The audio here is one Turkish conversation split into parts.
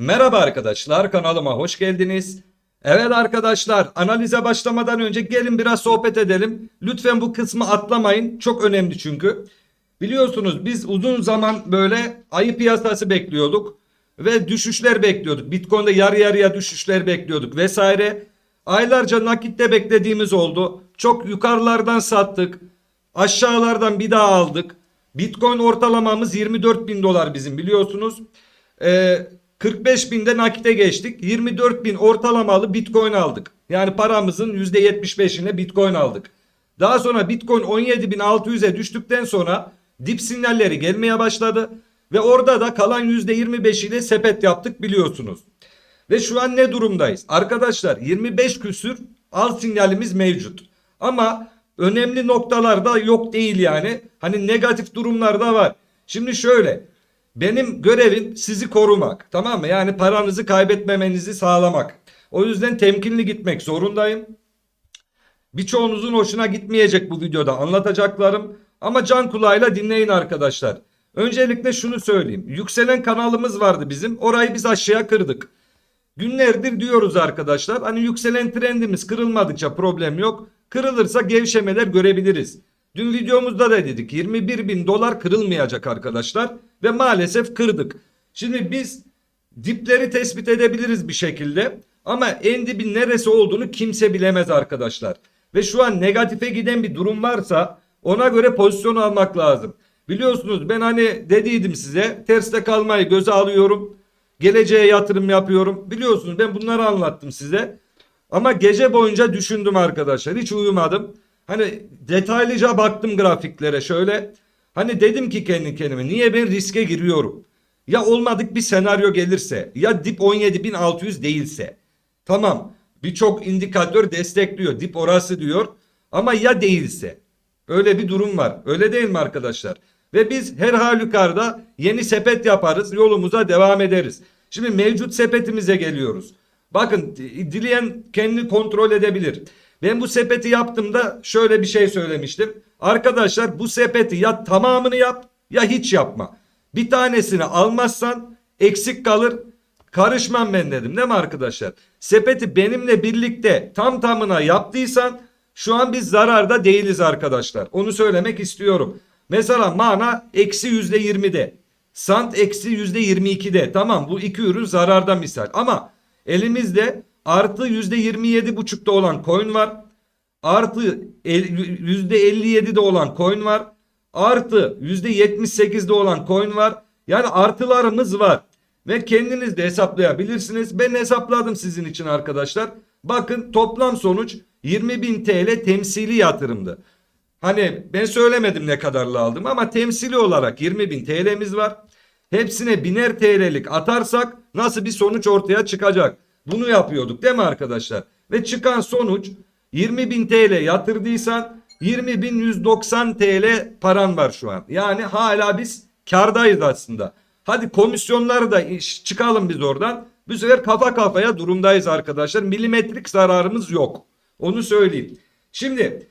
Merhaba arkadaşlar kanalıma hoş geldiniz. Evet arkadaşlar analize başlamadan önce gelin biraz sohbet edelim. Lütfen bu kısmı atlamayın çok önemli çünkü. Biliyorsunuz biz uzun zaman böyle ayı piyasası bekliyorduk ve düşüşler bekliyorduk. Bitcoin'de yarı yarıya düşüşler bekliyorduk vesaire. Aylarca nakitte beklediğimiz oldu. Çok yukarılardan sattık. Aşağılardan bir daha aldık. Bitcoin ortalamamız 24 bin dolar bizim biliyorsunuz. Ee, 45 binde nakite geçtik. 24 bin ortalamalı Bitcoin aldık. Yani paramızın %75'ine Bitcoin aldık. Daha sonra Bitcoin 17.600'e düştükten sonra dip sinyalleri gelmeye başladı. Ve orada da kalan %25 ile sepet yaptık biliyorsunuz. Ve şu an ne durumdayız? Arkadaşlar 25 küsür al sinyalimiz mevcut. Ama önemli noktalarda yok değil yani. Hani negatif durumlarda var. Şimdi şöyle benim görevim sizi korumak tamam mı? Yani paranızı kaybetmemenizi sağlamak. O yüzden temkinli gitmek zorundayım. Birçoğunuzun hoşuna gitmeyecek bu videoda anlatacaklarım. Ama can kulağıyla dinleyin arkadaşlar. Öncelikle şunu söyleyeyim. Yükselen kanalımız vardı bizim. Orayı biz aşağıya kırdık. Günlerdir diyoruz arkadaşlar. Hani yükselen trendimiz kırılmadıkça problem yok. Kırılırsa gevşemeler görebiliriz. Dün videomuzda da dedik 21 bin dolar kırılmayacak arkadaşlar. Ve maalesef kırdık. Şimdi biz dipleri tespit edebiliriz bir şekilde. Ama en dibin neresi olduğunu kimse bilemez arkadaşlar. Ve şu an negatife giden bir durum varsa ona göre pozisyon almak lazım. Biliyorsunuz ben hani dediydim size terste kalmayı göze alıyorum. Geleceğe yatırım yapıyorum. Biliyorsunuz ben bunları anlattım size. Ama gece boyunca düşündüm arkadaşlar. Hiç uyumadım. Hani detaylıca baktım grafiklere şöyle. Hani dedim ki kendi kendime niye ben riske giriyorum? Ya olmadık bir senaryo gelirse ya dip 17.600 değilse. Tamam birçok indikatör destekliyor dip orası diyor ama ya değilse. Öyle bir durum var öyle değil mi arkadaşlar? Ve biz her halükarda yeni sepet yaparız yolumuza devam ederiz. Şimdi mevcut sepetimize geliyoruz. Bakın dileyen kendi kontrol edebilir. Ben bu sepeti yaptığımda şöyle bir şey söylemiştim. Arkadaşlar bu sepeti ya tamamını yap ya hiç yapma. Bir tanesini almazsan eksik kalır. Karışmam ben dedim değil mi arkadaşlar? Sepeti benimle birlikte tam tamına yaptıysan şu an biz zararda değiliz arkadaşlar. Onu söylemek istiyorum. Mesela mana eksi yüzde yirmide. Sant eksi yüzde yirmi ikide. Tamam bu iki ürün zararda misal. Ama elimizde artı yüzde yirmi yedi buçukta olan coin var. Artı yüzde elli yedide olan coin var. Artı yüzde yetmiş sekizde olan coin var. Yani artılarımız var. Ve kendiniz de hesaplayabilirsiniz. Ben hesapladım sizin için arkadaşlar. Bakın toplam sonuç 20.000 TL temsili yatırımdı. Hani ben söylemedim ne kadarlı aldım ama temsili olarak 20.000 TL'miz var. Hepsine biner TL'lik atarsak nasıl bir sonuç ortaya çıkacak? Bunu yapıyorduk değil mi arkadaşlar? Ve çıkan sonuç 20.000 TL yatırdıysan 20.190 TL paran var şu an. Yani hala biz kardayız aslında. Hadi komisyonları da iş- çıkalım biz oradan. Bu sefer kafa kafaya durumdayız arkadaşlar. Milimetrik zararımız yok. Onu söyleyeyim. Şimdi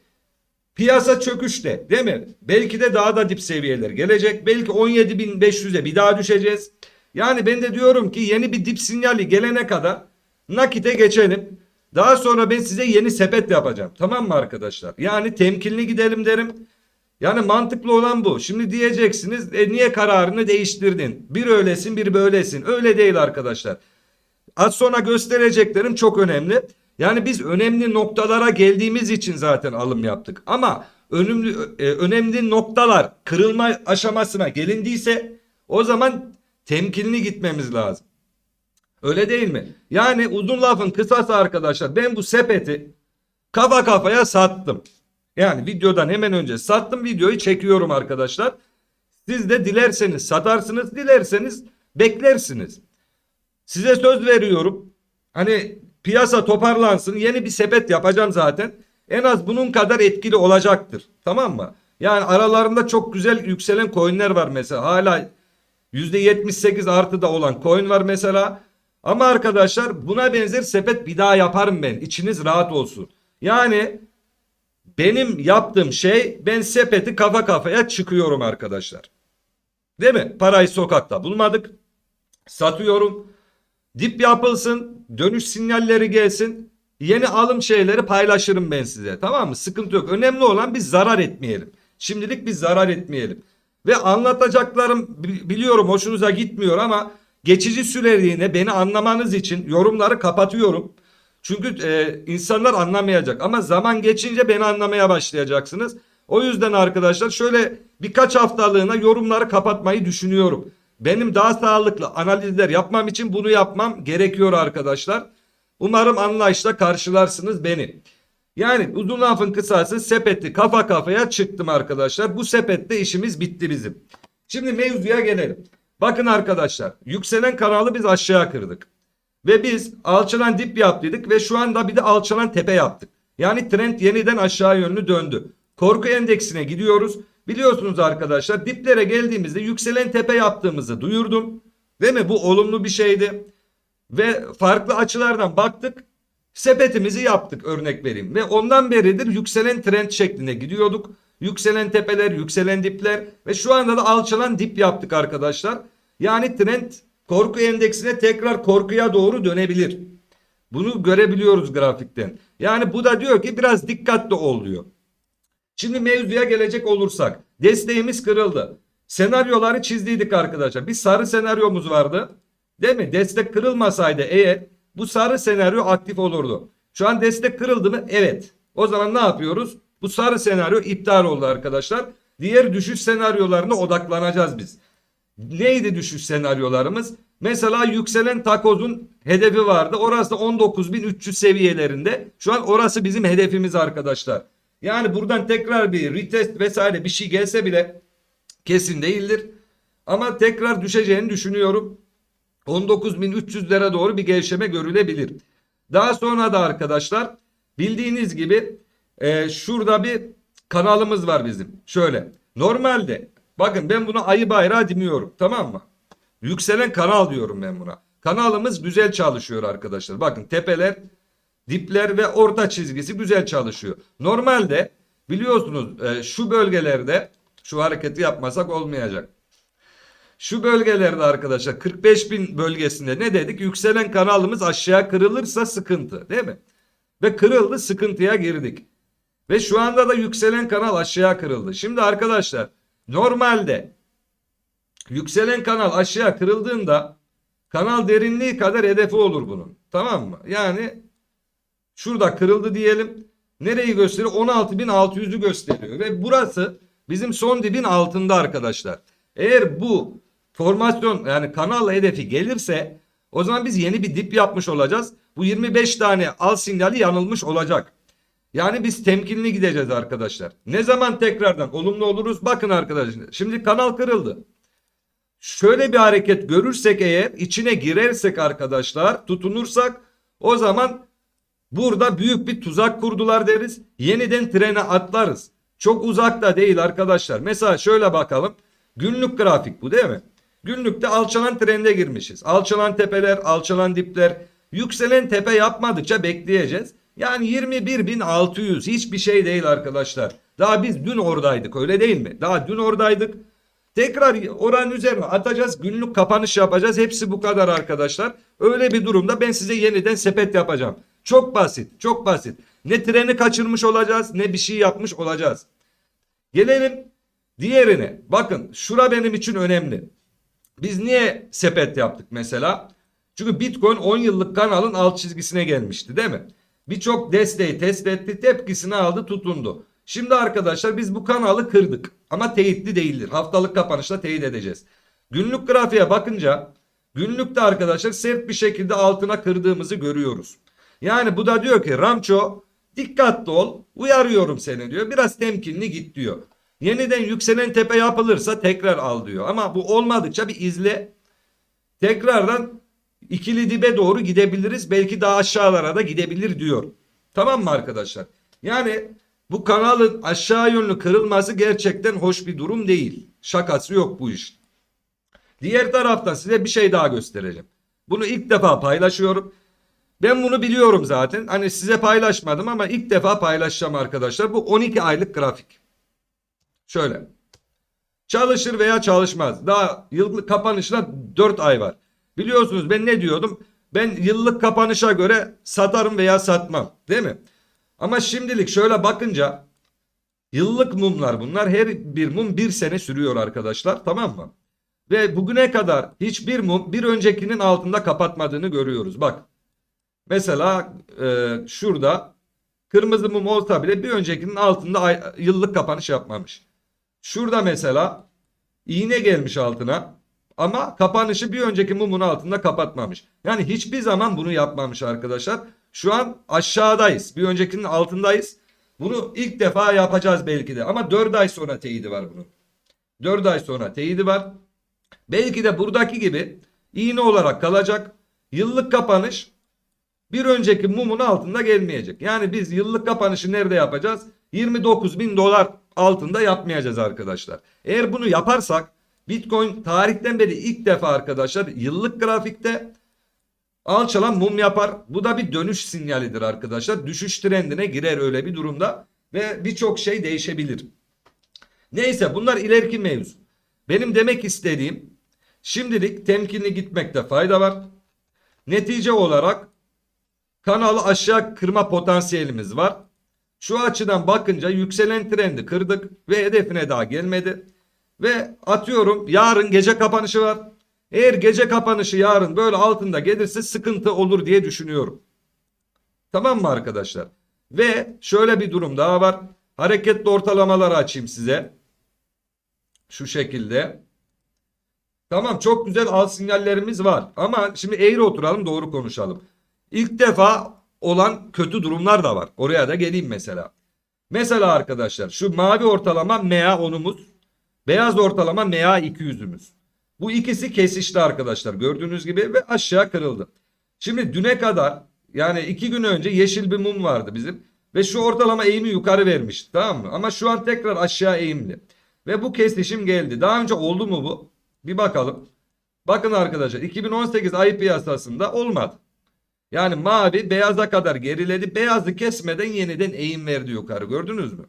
piyasa çöküşte değil mi? Belki de daha da dip seviyeler gelecek. Belki 17.500'e bir daha düşeceğiz. Yani ben de diyorum ki yeni bir dip sinyali gelene kadar nakite geçelim. Daha sonra ben size yeni sepet yapacağım. Tamam mı arkadaşlar? Yani temkinli gidelim derim. Yani mantıklı olan bu. Şimdi diyeceksiniz e, niye kararını değiştirdin? Bir öylesin bir böylesin. Öyle değil arkadaşlar. Az sonra göstereceklerim çok önemli. Yani biz önemli noktalara geldiğimiz için zaten alım yaptık. Ama önemli, e, önemli noktalar kırılma aşamasına gelindiyse o zaman temkinli gitmemiz lazım. Öyle değil mi? Yani uzun lafın kısası arkadaşlar ben bu sepeti kafa kafaya sattım. Yani videodan hemen önce sattım videoyu çekiyorum arkadaşlar. Siz de dilerseniz satarsınız dilerseniz beklersiniz. Size söz veriyorum. Hani piyasa toparlansın yeni bir sepet yapacağım zaten. En az bunun kadar etkili olacaktır. Tamam mı? Yani aralarında çok güzel yükselen coinler var mesela. Hala %78 artı da olan coin var mesela. Ama arkadaşlar buna benzer sepet bir daha yaparım ben. İçiniz rahat olsun. Yani benim yaptığım şey ben sepeti kafa kafaya çıkıyorum arkadaşlar. Değil mi? Parayı sokakta bulmadık. Satıyorum. Dip yapılsın, dönüş sinyalleri gelsin. Yeni alım şeyleri paylaşırım ben size. Tamam mı? Sıkıntı yok. Önemli olan biz zarar etmeyelim. Şimdilik biz zarar etmeyelim. Ve anlatacaklarım bi- biliyorum hoşunuza gitmiyor ama geçici süreliğine beni anlamanız için yorumları kapatıyorum. Çünkü e, insanlar anlamayacak ama zaman geçince beni anlamaya başlayacaksınız. O yüzden arkadaşlar şöyle birkaç haftalığına yorumları kapatmayı düşünüyorum. Benim daha sağlıklı analizler yapmam için bunu yapmam gerekiyor arkadaşlar. Umarım anlayışla karşılarsınız beni. Yani uzun lafın kısası sepeti kafa kafaya çıktım arkadaşlar. Bu sepette işimiz bitti bizim. Şimdi mevzuya gelelim. Bakın arkadaşlar yükselen kanalı biz aşağı kırdık. Ve biz alçalan dip yaptık ve şu anda bir de alçalan tepe yaptık. Yani trend yeniden aşağı yönlü döndü. Korku endeksine gidiyoruz. Biliyorsunuz arkadaşlar diplere geldiğimizde yükselen tepe yaptığımızı duyurdum. Değil mi? Bu olumlu bir şeydi. Ve farklı açılardan baktık. Sepetimizi yaptık örnek vereyim. Ve ondan beridir yükselen trend şeklinde gidiyorduk. Yükselen tepeler, yükselen dipler ve şu anda da alçalan dip yaptık arkadaşlar. Yani trend korku endeksine tekrar korkuya doğru dönebilir. Bunu görebiliyoruz grafikten. Yani bu da diyor ki biraz dikkatli ol diyor. Şimdi mevzuya gelecek olursak desteğimiz kırıldı. Senaryoları çizdiydik arkadaşlar. Bir sarı senaryomuz vardı. Değil mi? Destek kırılmasaydı eğer bu sarı senaryo aktif olurdu. Şu an destek kırıldı mı? Evet. O zaman ne yapıyoruz? Bu sarı senaryo iptal oldu arkadaşlar. Diğer düşüş senaryolarına odaklanacağız biz. Neydi düşüş senaryolarımız? Mesela yükselen takozun hedefi vardı. Orası da 19.300 seviyelerinde. Şu an orası bizim hedefimiz arkadaşlar. Yani buradan tekrar bir retest vesaire bir şey gelse bile kesin değildir. Ama tekrar düşeceğini düşünüyorum. 19.300'lere doğru bir gevşeme görülebilir. Daha sonra da arkadaşlar bildiğiniz gibi e, şurada bir kanalımız var bizim. Şöyle normalde bakın ben buna ayı bayrağı demiyorum tamam mı? Yükselen kanal diyorum ben buna. Kanalımız güzel çalışıyor arkadaşlar. Bakın tepeler, dipler ve orta çizgisi güzel çalışıyor. Normalde biliyorsunuz e, şu bölgelerde şu hareketi yapmasak olmayacak. Şu bölgelerde arkadaşlar 45 bin bölgesinde ne dedik? Yükselen kanalımız aşağı kırılırsa sıkıntı değil mi? Ve kırıldı sıkıntıya girdik. Ve şu anda da yükselen kanal aşağı kırıldı. Şimdi arkadaşlar normalde yükselen kanal aşağı kırıldığında kanal derinliği kadar hedefi olur bunun. Tamam mı? Yani şurada kırıldı diyelim. Nereyi gösteriyor? 16.600'ü gösteriyor. Ve burası bizim son dibin altında arkadaşlar. Eğer bu formasyon yani kanal hedefi gelirse o zaman biz yeni bir dip yapmış olacağız. Bu 25 tane al sinyali yanılmış olacak. Yani biz temkinli gideceğiz arkadaşlar. Ne zaman tekrardan olumlu oluruz? Bakın arkadaşlar. Şimdi kanal kırıldı. Şöyle bir hareket görürsek eğer içine girersek arkadaşlar tutunursak o zaman burada büyük bir tuzak kurdular deriz. Yeniden trene atlarız. Çok uzakta değil arkadaşlar. Mesela şöyle bakalım. Günlük grafik bu değil mi? Günlükte alçalan trende girmişiz. Alçalan tepeler, alçalan dipler. Yükselen tepe yapmadıkça bekleyeceğiz. Yani 21.600 hiçbir şey değil arkadaşlar. Daha biz dün oradaydık öyle değil mi? Daha dün oradaydık. Tekrar oranın üzerine atacağız. Günlük kapanış yapacağız. Hepsi bu kadar arkadaşlar. Öyle bir durumda ben size yeniden sepet yapacağım. Çok basit. Çok basit. Ne treni kaçırmış olacağız ne bir şey yapmış olacağız. Gelelim diğerine. Bakın şura benim için önemli. Biz niye sepet yaptık mesela? Çünkü Bitcoin 10 yıllık kanalın alt çizgisine gelmişti değil mi? Birçok desteği test etti, tepkisini aldı, tutundu. Şimdi arkadaşlar biz bu kanalı kırdık ama teyitli değildir. Haftalık kapanışla teyit edeceğiz. Günlük grafiğe bakınca günlükte arkadaşlar sert bir şekilde altına kırdığımızı görüyoruz. Yani bu da diyor ki Ramço dikkatli ol uyarıyorum seni diyor. Biraz temkinli git diyor. Yeniden yükselen tepe yapılırsa tekrar al diyor. Ama bu olmadıkça bir izle. Tekrardan ikili dibe doğru gidebiliriz. Belki daha aşağılara da gidebilir diyor. Tamam mı arkadaşlar? Yani bu kanalın aşağı yönlü kırılması gerçekten hoş bir durum değil. Şakası yok bu iş. Diğer taraftan size bir şey daha göstereceğim. Bunu ilk defa paylaşıyorum. Ben bunu biliyorum zaten. Hani size paylaşmadım ama ilk defa paylaşacağım arkadaşlar. Bu 12 aylık grafik. Şöyle. Çalışır veya çalışmaz. Daha yıllık kapanışına 4 ay var. Biliyorsunuz ben ne diyordum? ben yıllık kapanışa göre satarım veya satmam değil mi? Ama şimdilik şöyle bakınca yıllık mumlar bunlar her bir mum bir sene sürüyor arkadaşlar tamam mı? Ve bugüne kadar hiçbir mum bir öncekinin altında kapatmadığını görüyoruz. Bak mesela e, şurada kırmızı mum olsa bile bir öncekinin altında ay- yıllık kapanış yapmamış. Şurada mesela iğne gelmiş altına ama kapanışı bir önceki mumun altında kapatmamış. Yani hiçbir zaman bunu yapmamış arkadaşlar. Şu an aşağıdayız. Bir öncekinin altındayız. Bunu ilk defa yapacağız belki de. Ama 4 ay sonra teyidi var bunun. 4 ay sonra teyidi var. Belki de buradaki gibi iğne olarak kalacak. Yıllık kapanış bir önceki mumun altında gelmeyecek. Yani biz yıllık kapanışı nerede yapacağız? 29 bin dolar altında yapmayacağız arkadaşlar. Eğer bunu yaparsak Bitcoin tarihten beri ilk defa arkadaşlar yıllık grafikte alçalan mum yapar. Bu da bir dönüş sinyalidir arkadaşlar. Düşüş trendine girer öyle bir durumda ve birçok şey değişebilir. Neyse bunlar ileriki mevzu. Benim demek istediğim şimdilik temkinli gitmekte fayda var. Netice olarak kanalı aşağı kırma potansiyelimiz var. Şu açıdan bakınca yükselen trendi kırdık ve hedefine daha gelmedi. Ve atıyorum yarın gece kapanışı var. Eğer gece kapanışı yarın böyle altında gelirse sıkıntı olur diye düşünüyorum. Tamam mı arkadaşlar? Ve şöyle bir durum daha var. Hareketli ortalamaları açayım size. Şu şekilde. Tamam çok güzel al sinyallerimiz var. Ama şimdi eğri oturalım doğru konuşalım. İlk defa olan kötü durumlar da var. Oraya da geleyim mesela. Mesela arkadaşlar şu mavi ortalama MA10'umuz. Beyaz ortalama MA200'ümüz. Bu ikisi kesişti arkadaşlar gördüğünüz gibi ve aşağı kırıldı. Şimdi düne kadar yani iki gün önce yeşil bir mum vardı bizim. Ve şu ortalama eğimi yukarı vermişti tamam mı? Ama şu an tekrar aşağı eğimli. Ve bu kesişim geldi. Daha önce oldu mu bu? Bir bakalım. Bakın arkadaşlar 2018 ay piyasasında olmadı. Yani mavi beyaza kadar geriledi. Beyazı kesmeden yeniden eğim verdi yukarı. Gördünüz mü?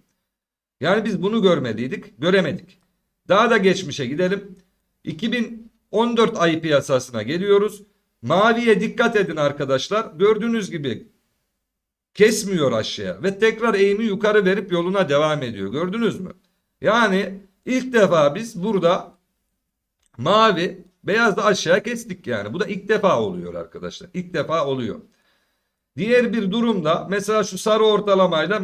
Yani biz bunu görmeliydik. Göremedik. Daha da geçmişe gidelim. 2014 ay piyasasına geliyoruz. Maviye dikkat edin arkadaşlar. Gördüğünüz gibi kesmiyor aşağıya ve tekrar eğimi yukarı verip yoluna devam ediyor. Gördünüz mü? Yani ilk defa biz burada mavi beyaz da aşağı kestik yani. Bu da ilk defa oluyor arkadaşlar. İlk defa oluyor. Diğer bir durumda mesela şu sarı ortalamayla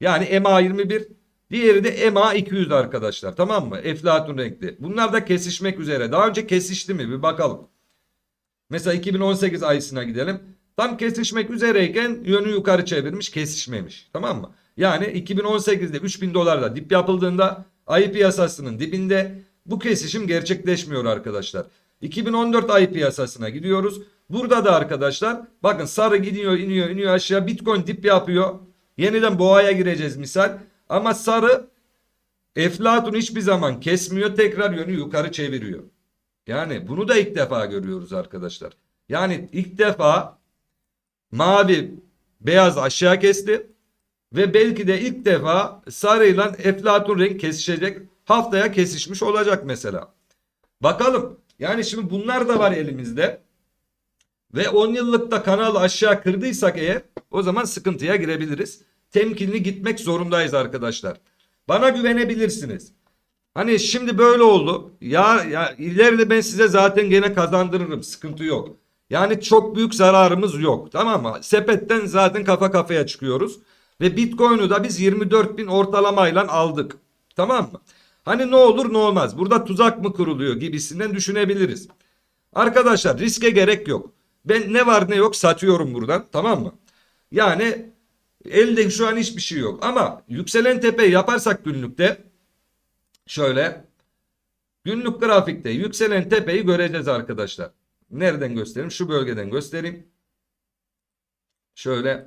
yani MA21 diğeri de MA200 arkadaşlar tamam mı? Eflatun renkli. Bunlar da kesişmek üzere. Daha önce kesişti mi bir bakalım. Mesela 2018 ayısına gidelim. Tam kesişmek üzereyken yönü yukarı çevirmiş kesişmemiş. Tamam mı? Yani 2018'de 3000 dolarda dip yapıldığında ayı piyasasının dibinde bu kesişim gerçekleşmiyor arkadaşlar. 2014 ayı piyasasına gidiyoruz. Burada da arkadaşlar bakın sarı gidiyor iniyor iniyor aşağı bitcoin dip yapıyor. Yeniden boğaya gireceğiz misal. Ama sarı eflatun hiçbir zaman kesmiyor tekrar yönü yukarı çeviriyor. Yani bunu da ilk defa görüyoruz arkadaşlar. Yani ilk defa mavi beyaz aşağı kesti ve belki de ilk defa sarıyla eflatun renk kesişecek. Haftaya kesişmiş olacak mesela. Bakalım. Yani şimdi bunlar da var elimizde. Ve 10 yıllıkta kanalı aşağı kırdıysak eğer o zaman sıkıntıya girebiliriz. Temkinli gitmek zorundayız arkadaşlar. Bana güvenebilirsiniz. Hani şimdi böyle oldu. Ya, ya ileride ben size zaten gene kazandırırım. Sıkıntı yok. Yani çok büyük zararımız yok. Tamam mı? Sepetten zaten kafa kafaya çıkıyoruz. Ve Bitcoin'u da biz 24 bin ortalamayla aldık. Tamam mı? Hani ne olur ne olmaz. Burada tuzak mı kuruluyor gibisinden düşünebiliriz. Arkadaşlar riske gerek yok. Ben ne var ne yok satıyorum buradan. Tamam mı? Yani elde şu an hiçbir şey yok. Ama yükselen tepe yaparsak günlükte şöyle günlük grafikte yükselen tepeyi göreceğiz arkadaşlar. Nereden göstereyim? Şu bölgeden göstereyim. Şöyle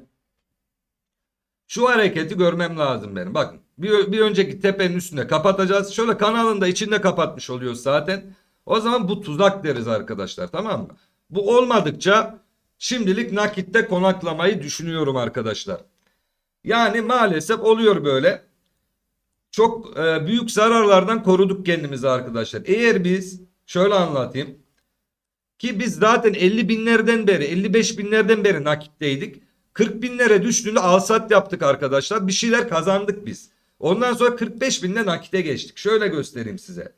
şu hareketi görmem lazım benim. Bakın bir, bir önceki tepenin üstünde kapatacağız. Şöyle kanalın da içinde kapatmış oluyoruz zaten. O zaman bu tuzak deriz arkadaşlar tamam mı? Bu olmadıkça şimdilik nakitte konaklamayı düşünüyorum arkadaşlar. Yani maalesef oluyor böyle. Çok e, büyük zararlardan koruduk kendimizi arkadaşlar. Eğer biz şöyle anlatayım. Ki biz zaten 50 binlerden beri 55 binlerden beri nakitteydik. 40 binlere düştüğünde alsat yaptık arkadaşlar. Bir şeyler kazandık biz. Ondan sonra 45 binde nakite geçtik. Şöyle göstereyim size.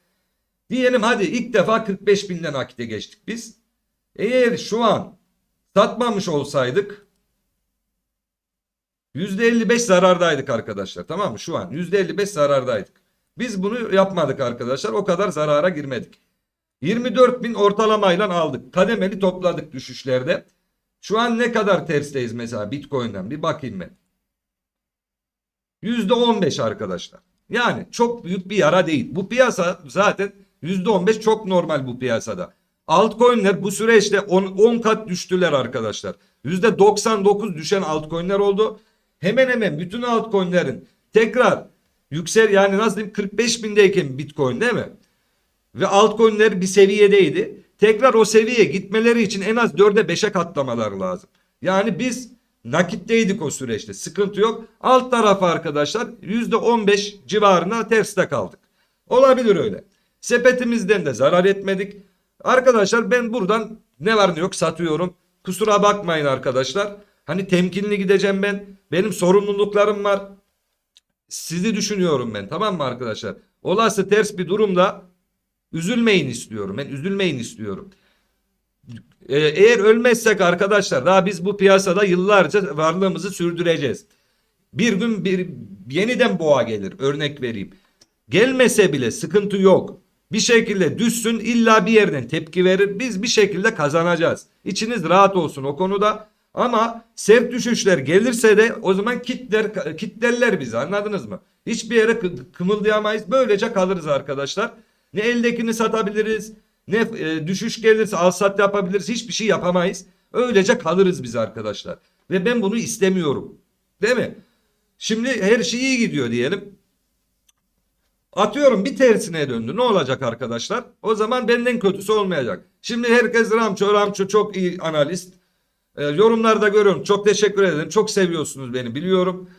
Diyelim hadi ilk defa 45 binden nakite geçtik biz. Eğer şu an satmamış olsaydık %55 zarardaydık arkadaşlar. Tamam mı? Şu an %55 zarardaydık. Biz bunu yapmadık arkadaşlar. O kadar zarara girmedik. 24 bin ortalamayla aldık. Kademeli topladık düşüşlerde. Şu an ne kadar tersteyiz mesela Bitcoin'den bir bakayım ben. %15 arkadaşlar. Yani çok büyük bir yara değil. Bu piyasa zaten %15 çok normal bu piyasada. Altcoin'ler bu süreçte 10, 10 kat düştüler arkadaşlar. %99 düşen altcoin'ler oldu. Hemen hemen bütün altcoin'lerin tekrar yüksel yani nasıl diyeyim 45 bindeyken Bitcoin değil mi? Ve altcoin'ler bir seviyedeydi. Tekrar o seviyeye gitmeleri için en az 4'e 5'e katlamaları lazım. Yani biz nakitteydik o süreçte. Sıkıntı yok. Alt tarafı arkadaşlar %15 civarına terste kaldık. Olabilir öyle. Sepetimizden de zarar etmedik. Arkadaşlar ben buradan ne var ne yok satıyorum. Kusura bakmayın arkadaşlar. Hani temkinli gideceğim ben. Benim sorumluluklarım var. Sizi düşünüyorum ben tamam mı arkadaşlar? Olası ters bir durumda üzülmeyin istiyorum. Ben üzülmeyin istiyorum. Ee, eğer ölmezsek arkadaşlar daha biz bu piyasada yıllarca varlığımızı sürdüreceğiz. Bir gün bir yeniden boğa gelir örnek vereyim. Gelmese bile sıkıntı yok. Bir şekilde düşsün illa bir yerden tepki verir. Biz bir şekilde kazanacağız. İçiniz rahat olsun o konuda. Ama sert düşüşler gelirse de o zaman kitler kitlerler bizi anladınız mı? Hiçbir yere kı- kımıldayamayız. Böylece kalırız arkadaşlar. Ne eldekini satabiliriz. Ne e, düşüş gelirse al sat yapabiliriz. Hiçbir şey yapamayız. Öylece kalırız biz arkadaşlar. Ve ben bunu istemiyorum. Değil mi? Şimdi her şey iyi gidiyor diyelim. Atıyorum bir tersine döndü. Ne olacak arkadaşlar? O zaman benden kötüsü olmayacak. Şimdi herkes Ramço, Ramço çok iyi analist. Ee, yorumlarda görüyorum. Çok teşekkür ederim. Çok seviyorsunuz beni biliyorum.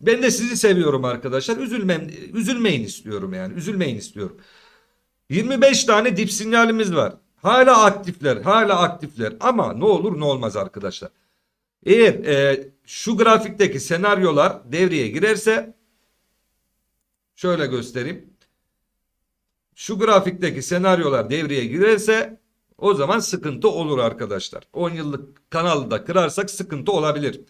Ben de sizi seviyorum arkadaşlar. Üzülmem, üzülmeyin istiyorum yani. Üzülmeyin istiyorum. 25 tane dip sinyalimiz var. Hala aktifler, hala aktifler. Ama ne olur ne olmaz arkadaşlar. Eğer e, şu grafikteki senaryolar devreye girerse şöyle göstereyim. Şu grafikteki senaryolar devreye girerse o zaman sıkıntı olur arkadaşlar. 10 yıllık kanalı da kırarsak sıkıntı olabilir.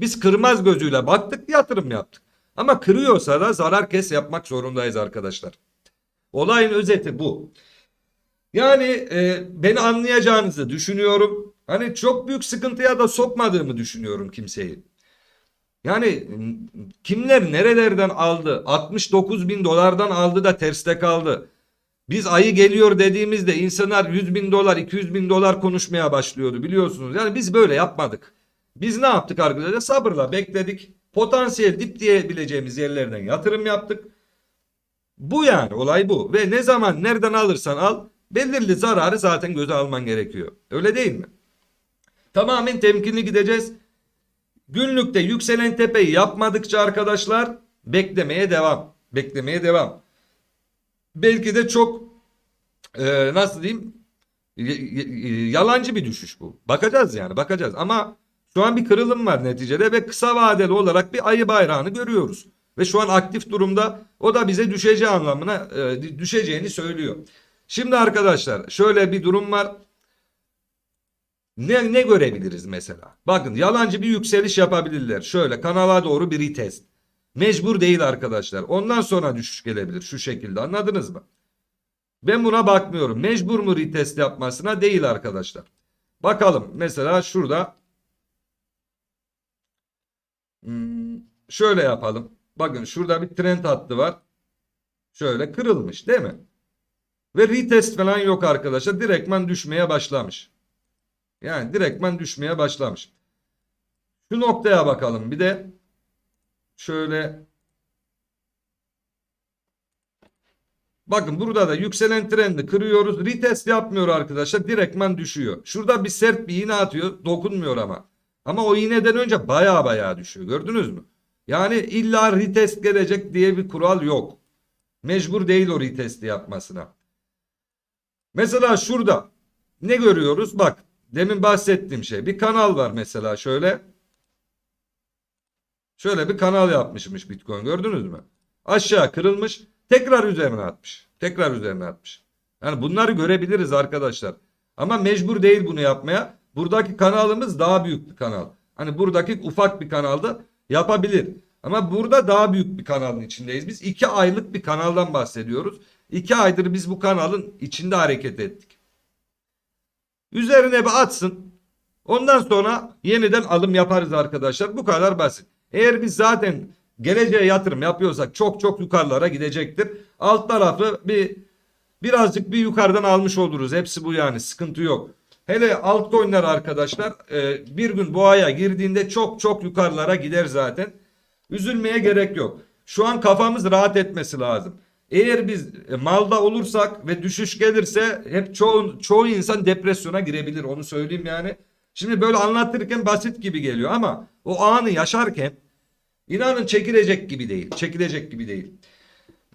Biz kırmaz gözüyle baktık yatırım yaptık. Ama kırıyorsa da zarar kes yapmak zorundayız arkadaşlar. Olayın özeti bu. Yani e, beni anlayacağınızı düşünüyorum. Hani çok büyük sıkıntıya da sokmadığımı düşünüyorum kimseyi. Yani kimler nerelerden aldı? 69 bin dolardan aldı da terste kaldı. Biz ayı geliyor dediğimizde insanlar 100 bin dolar 200 bin dolar konuşmaya başlıyordu biliyorsunuz. Yani biz böyle yapmadık. Biz ne yaptık arkadaşlar? Sabırla bekledik. Potansiyel dip diyebileceğimiz yerlerden yatırım yaptık. Bu yani olay bu. Ve ne zaman nereden alırsan al belirli zararı zaten göze alman gerekiyor. Öyle değil mi? Tamamen temkinli gideceğiz. Günlükte yükselen tepeyi yapmadıkça arkadaşlar beklemeye devam. Beklemeye devam. Belki de çok e, nasıl diyeyim yalancı bir düşüş bu. Bakacağız yani bakacağız ama şu an bir kırılım var neticede ve kısa vadeli olarak bir ayı bayrağını görüyoruz. Ve şu an aktif durumda o da bize düşeceği anlamına e, düşeceğini söylüyor. Şimdi arkadaşlar şöyle bir durum var. Ne, ne görebiliriz mesela? Bakın yalancı bir yükseliş yapabilirler. Şöyle kanala doğru bir retest. Mecbur değil arkadaşlar. Ondan sonra düşüş gelebilir şu şekilde anladınız mı? Ben buna bakmıyorum. Mecbur mu retest yapmasına değil arkadaşlar. Bakalım mesela şurada Hmm, şöyle yapalım. Bakın şurada bir trend hattı var. Şöyle kırılmış değil mi? Ve retest falan yok arkadaşlar. Direktman düşmeye başlamış. Yani direktman düşmeye başlamış. Şu noktaya bakalım. Bir de şöyle Bakın burada da yükselen trendi kırıyoruz. Retest yapmıyor arkadaşlar. Direktman düşüyor. Şurada bir sert bir iğne atıyor. Dokunmuyor ama. Ama o iğneden önce baya baya düşüyor. Gördünüz mü? Yani illa retest gelecek diye bir kural yok. Mecbur değil o retesti yapmasına. Mesela şurada ne görüyoruz? Bak demin bahsettiğim şey. Bir kanal var mesela şöyle. Şöyle bir kanal yapmışmış Bitcoin gördünüz mü? Aşağı kırılmış tekrar üzerine atmış. Tekrar üzerine atmış. Yani bunları görebiliriz arkadaşlar. Ama mecbur değil bunu yapmaya. Buradaki kanalımız daha büyük bir kanal. Hani buradaki ufak bir kanalda yapabilir. Ama burada daha büyük bir kanalın içindeyiz. Biz iki aylık bir kanaldan bahsediyoruz. İki aydır biz bu kanalın içinde hareket ettik. Üzerine bir atsın. Ondan sonra yeniden alım yaparız arkadaşlar. Bu kadar basit. Eğer biz zaten geleceğe yatırım yapıyorsak çok çok yukarılara gidecektir. Alt tarafı bir birazcık bir yukarıdan almış oluruz. Hepsi bu yani sıkıntı yok. Hele altcoin'ler arkadaşlar e, bir gün boğaya girdiğinde çok çok yukarılara gider zaten. Üzülmeye gerek yok. Şu an kafamız rahat etmesi lazım. Eğer biz e, malda olursak ve düşüş gelirse hep çoğu, çoğu insan depresyona girebilir onu söyleyeyim yani. Şimdi böyle anlatırken basit gibi geliyor ama o anı yaşarken inanın çekilecek gibi değil. Çekilecek gibi değil.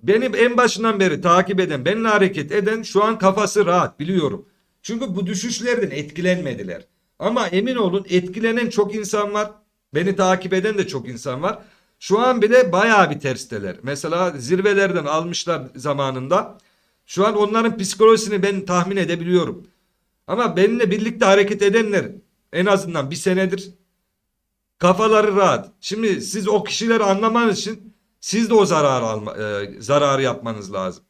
Benim en başından beri takip eden, benimle hareket eden şu an kafası rahat biliyorum. Çünkü bu düşüşlerden etkilenmediler. Ama emin olun etkilenen çok insan var. Beni takip eden de çok insan var. Şu an bile bayağı bir tersteler. Mesela zirvelerden almışlar zamanında. Şu an onların psikolojisini ben tahmin edebiliyorum. Ama benimle birlikte hareket edenler en azından bir senedir kafaları rahat. Şimdi siz o kişileri anlamanız için siz de o zararı alma, e, zararı yapmanız lazım.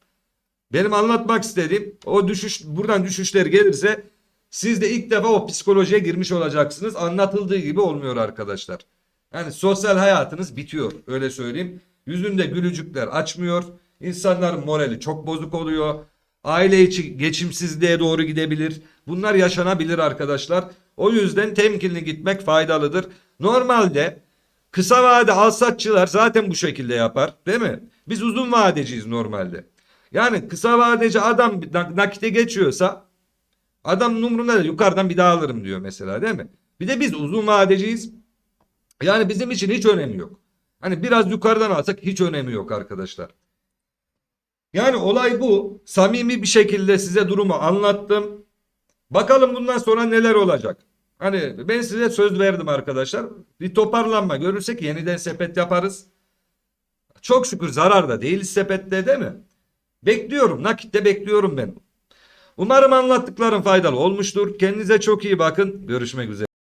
Benim anlatmak istediğim o düşüş buradan düşüşler gelirse siz de ilk defa o psikolojiye girmiş olacaksınız. Anlatıldığı gibi olmuyor arkadaşlar. Yani sosyal hayatınız bitiyor öyle söyleyeyim. Yüzünde gülücükler açmıyor. İnsanların morali çok bozuk oluyor. Aile içi geçimsizliğe doğru gidebilir. Bunlar yaşanabilir arkadaşlar. O yüzden temkinli gitmek faydalıdır. Normalde kısa vade alsatçılar zaten bu şekilde yapar değil mi? Biz uzun vadeciyiz normalde. Yani kısa vadeci adam nak- nakite geçiyorsa adam numrunda da yukarıdan bir daha alırım diyor mesela değil mi? Bir de biz uzun vadeciyiz. Yani bizim için hiç önemi yok. Hani biraz yukarıdan alsak hiç önemi yok arkadaşlar. Yani olay bu. Samimi bir şekilde size durumu anlattım. Bakalım bundan sonra neler olacak. Hani ben size söz verdim arkadaşlar. Bir toparlanma görürsek yeniden sepet yaparız. Çok şükür zararda değiliz sepette değil mi? Bekliyorum. Nakitte bekliyorum ben. Umarım anlattıklarım faydalı olmuştur. Kendinize çok iyi bakın. Görüşmek üzere.